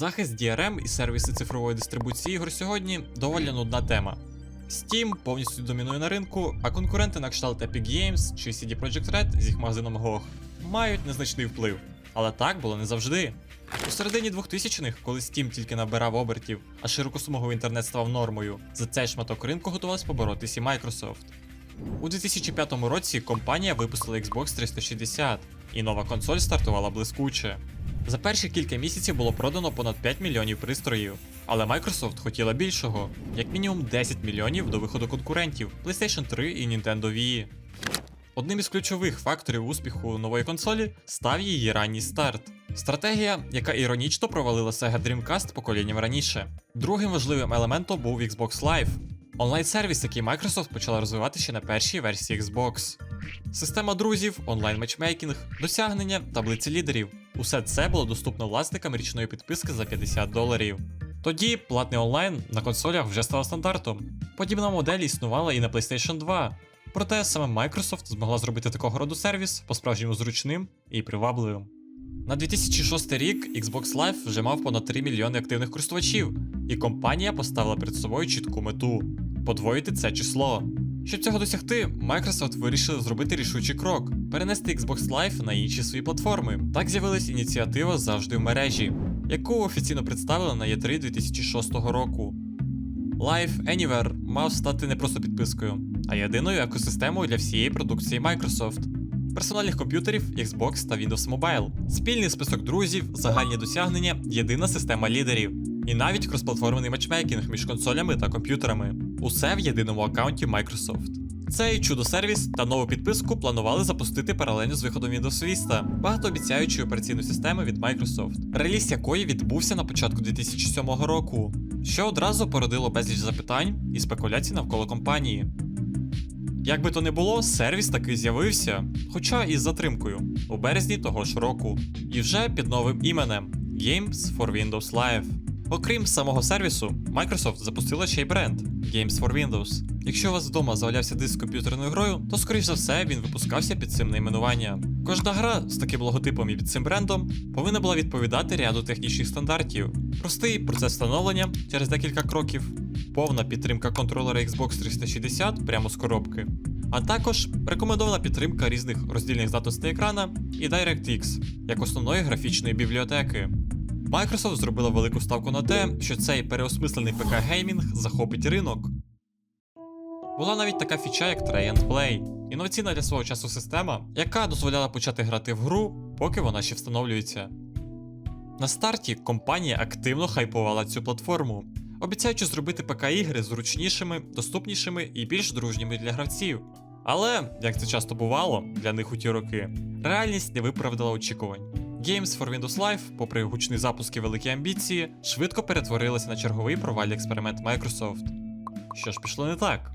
Захист DRM і сервіси цифрової дистрибуції ігор сьогодні доволі нудна тема. Steam повністю домінує на ринку, а конкуренти на кшталт Epic Games чи CD Projekt Red з їх магазином GOG мають незначний вплив. Але так було не завжди. У середині 2000-х, коли Steam тільки набирав обертів, а широкосмуговий інтернет став нормою, за цей шматок ринку готувалась поборотись і Microsoft. У 2005 році компанія випустила Xbox 360, і нова консоль стартувала блискуче. За перші кілька місяців було продано понад 5 мільйонів пристроїв, але Microsoft хотіла більшого, як мінімум 10 мільйонів до виходу конкурентів PlayStation 3 і Nintendo Wii. Одним із ключових факторів успіху нової консолі став її ранній старт. Стратегія, яка іронічно провалила Sega Dreamcast поколінням раніше. Другим важливим елементом був Xbox Live, онлайн-сервіс, який Microsoft почала розвивати ще на першій версії Xbox. Система друзів, онлайн матчмейкінг, досягнення, таблиці лідерів. Усе це було доступно власникам річної підписки за 50 доларів. Тоді платний онлайн на консолях вже став стандартом. Подібна модель існувала і на PlayStation 2. Проте саме Microsoft змогла зробити такого роду сервіс по-справжньому зручним і привабливим. На 2006 рік Xbox Live вже мав понад 3 мільйони активних користувачів, і компанія поставила перед собою чітку мету подвоїти це число. Щоб цього досягти, Microsoft вирішили зробити рішучий крок перенести Xbox Live на інші свої платформи. Так з'явилась ініціатива завжди в мережі, яку офіційно представили на E3 2006 року. Live Anywhere мав стати не просто підпискою, а єдиною екосистемою для всієї продукції Microsoft. Персональних комп'ютерів, Xbox та Windows Mobile, спільний список друзів, загальні досягнення, єдина система лідерів, і навіть кросплатформений матчмейкінг між консолями та комп'ютерами. Усе в єдиному аккаунті Microsoft. Цей чудо-сервіс та нову підписку планували запустити паралельно з виходом Windows Vista, багатообіцяючої операційної системи від Microsoft, реліз якої відбувся на початку 2007 року, що одразу породило безліч запитань і спекуляцій навколо компанії. Як би то не було, сервіс таки з'явився, хоча із затримкою, у березні того ж року, і вже під новим іменем Games for Windows Live. Окрім самого сервісу, Microsoft запустила ще й бренд Games for Windows. Якщо у вас вдома завалявся диск з комп'ютерною грою, то скоріш за все він випускався під цим найменуванням. Кожна гра з таким логотипом і під цим брендом повинна була відповідати ряду технічних стандартів. Простий процес встановлення через декілька кроків, повна підтримка контролера Xbox 360 прямо з коробки, а також рекомендована підтримка різних роздільних здатностей екрана і DirectX як основної графічної бібліотеки. Microsoft зробила велику ставку на те, що цей переосмислений ПК геймінг захопить ринок. Була навіть така фіча, як Try and Play, інноваційна для свого часу система, яка дозволяла почати грати в гру, поки вона ще встановлюється. На старті компанія активно хайпувала цю платформу, обіцяючи зробити ПК-ігри зручнішими, доступнішими і більш дружніми для гравців. Але, як це часто бувало для них у ті роки, реальність не виправдала очікувань. Games for Windows Live, попри гучний запуск і великі амбіції, швидко перетворилася на черговий провальний експеримент Microsoft. Що ж пішло не так?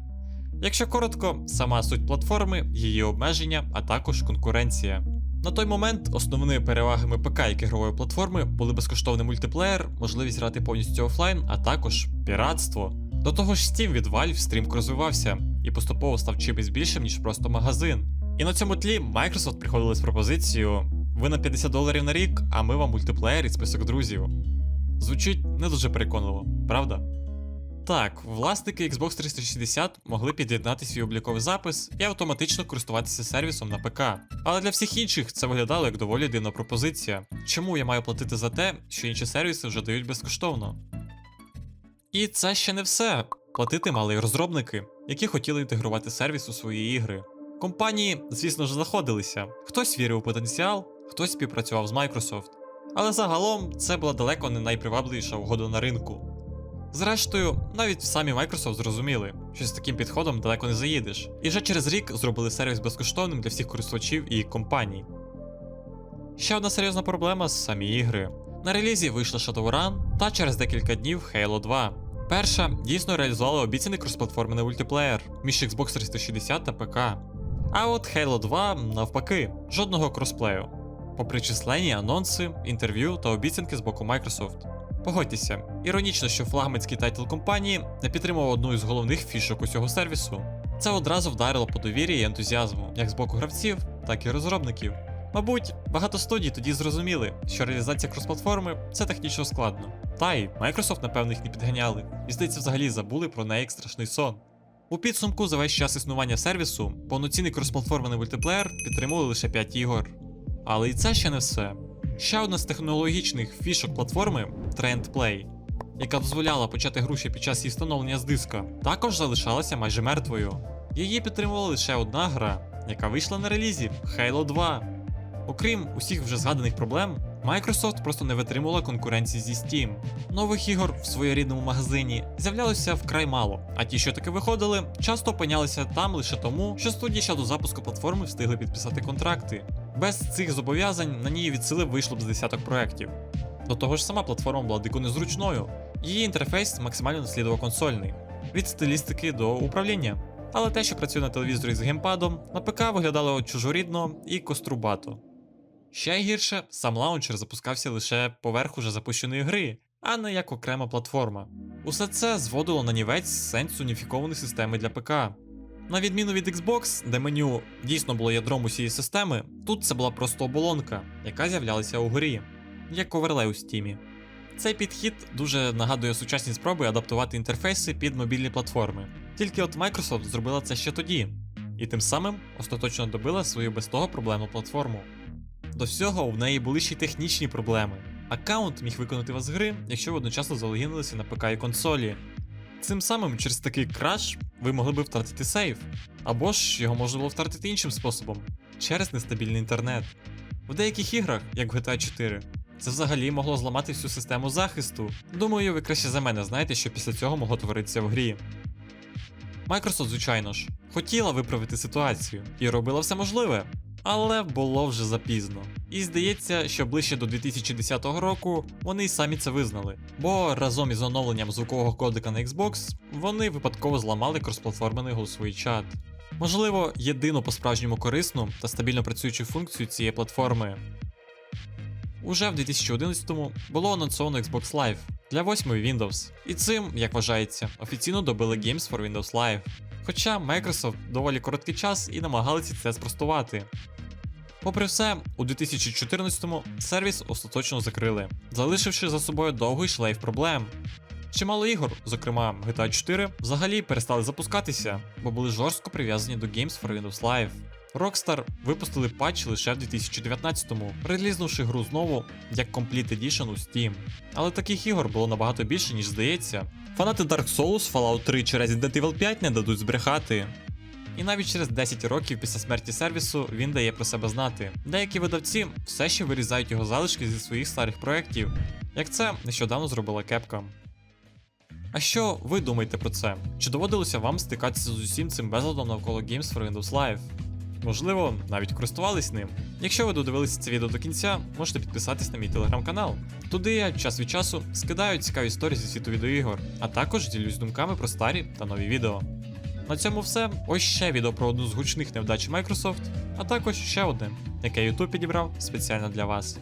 Якщо коротко, сама суть платформи, її обмеження, а також конкуренція. На той момент основними перевагами ПК як ігрової платформи були безкоштовний мультиплеєр, можливість грати повністю офлайн, а також піратство. До того ж, Steam від Valve стрімко розвивався і поступово став чимось більшим, ніж просто магазин. І на цьому тлі Microsoft приходили з пропозицією: ви на 50 доларів на рік, а ми вам мультиплеєр і список друзів. Звучить не дуже переконливо, правда? Так, власники Xbox 360 могли під'єднати свій обліковий запис і автоматично користуватися сервісом на ПК. Але для всіх інших це виглядало як доволі дивна пропозиція. Чому я маю платити за те, що інші сервіси вже дають безкоштовно? І це ще не все. Платити мали й розробники, які хотіли інтегрувати сервіс у свої ігри. Компанії, звісно ж, знаходилися. Хтось вірив у потенціал, хтось співпрацював з Microsoft. Але загалом це була далеко не найпривабливіша угода на ринку. Зрештою, навіть самі Microsoft зрозуміли, що з таким підходом далеко не заїдеш, і вже через рік зробили сервіс безкоштовним для всіх користувачів і компаній. Ще одна серйозна проблема самі ігри. На релізі вийшла Shadowrun та через декілька днів Halo 2. Перша дійсно реалізувала обіцяний кросплатформений мультиплеєр між Xbox 360 та ПК. А от Halo 2 навпаки, жодного кросплею, попри численні анонси, інтерв'ю та обіцянки з боку Microsoft. Погодьтеся, іронічно, що флагманський тайтл компанії не підтримував одну із головних фішок усього сервісу. Це одразу вдарило по довір'ї і ентузіазму, як з боку гравців, так і розробників. Мабуть, багато студій тоді зрозуміли, що реалізація кросплатформи це технічно складно. Та й Microsoft, напевно, їх не підганяли, і здається, взагалі забули про неї як страшний сон. У підсумку за весь час існування сервісу повноцінний кросплатформений мультиплеєр підтримували лише 5 ігор. Але і це ще не все. Ще одна з технологічних фішок платформи Trend Play, яка дозволяла почати гру під час її встановлення з диска, також залишалася майже мертвою. Її підтримувала лише одна гра, яка вийшла на релізі Halo 2. Окрім усіх вже згаданих проблем, Microsoft просто не витримувала конкуренції зі Steam. Нових ігор в своєрідному магазині з'являлося вкрай мало, а ті, що таки виходили, часто опинялися там лише тому, що студії ще до запуску платформи встигли підписати контракти. Без цих зобов'язань на ній від сили вийшло б з десяток проєктів. До того ж, сама платформа була дико незручною, її інтерфейс максимально наслідував консольний, від стилістики до управління. Але те, що працює на телевізорі з геймпадом, на ПК виглядало чужорідно і кострубато. Ще гірше, сам лаунчер запускався лише поверх уже запущеної гри, а не як окрема платформа. Усе це зводило на нівець сенс уніфікованої системи для ПК. На відміну від Xbox, де меню дійсно було ядром усієї системи, тут це була просто оболонка, яка з'являлася у грі, як оверлей у стімі. Цей підхід дуже нагадує сучасні спроби адаптувати інтерфейси під мобільні платформи. Тільки от Microsoft зробила це ще тоді, і тим самим остаточно добила свою без того проблемну платформу. До всього в неї були ще й технічні проблеми. Аккаунт міг виконати вас з гри, якщо ви одночасно залогінилися на ПК і консолі. Цим самим через такий краш ви могли би втратити сейф, або ж його можна було втратити іншим способом через нестабільний інтернет. В деяких іграх, як в GTA 4, це взагалі могло зламати всю систему захисту. Думаю, ви краще за мене знаєте, що після цього могло творитися в грі. Microsoft, звичайно ж, хотіла виправити ситуацію і робила все можливе, але було вже запізно. І здається, що ближче до 2010 року вони й самі це визнали, бо разом із оновленням звукового кодека на Xbox вони випадково зламали кросплатформений голосовий чат. Можливо, єдину по-справжньому корисну та стабільно працюючу функцію цієї платформи. Уже в 2011-му було анонсовано Xbox Live для 8 Windows, і цим, як вважається, офіційно добили Games for Windows Live. Хоча Microsoft доволі короткий час і намагалися це спростувати. Попри все, у 2014-му сервіс остаточно закрили, залишивши за собою довгий шлейф проблем. Чимало ігор, зокрема GTA 4, взагалі перестали запускатися, бо були жорстко прив'язані до Games for Windows Live. Rockstar випустили патч лише в 2019-му, релізнувши гру знову як Complete Edition у Steam. Але таких ігор було набагато більше, ніж здається. Фанати Dark Souls, Fallout 3 чи Resident Evil 5 не дадуть збрехати. І навіть через 10 років після смерті сервісу він дає про себе знати. Деякі видавці все ще вирізають його залишки зі своїх старих проєктів, як це нещодавно зробила Capcom. А що ви думаєте про це? Чи доводилося вам стикатися з усім цим безладом навколо Games for Windows Live? Можливо, навіть користувались ним. Якщо ви додивилися це відео до кінця, можете підписатись на мій телеграм-канал. Туди я час від часу скидаю цікаві історії зі світу відеоігор, а також ділюсь думками про старі та нові відео. На цьому все. Ось ще відео про одну з гучних невдач Microsoft, а також ще одне, яке YouTube підібрав спеціально для вас.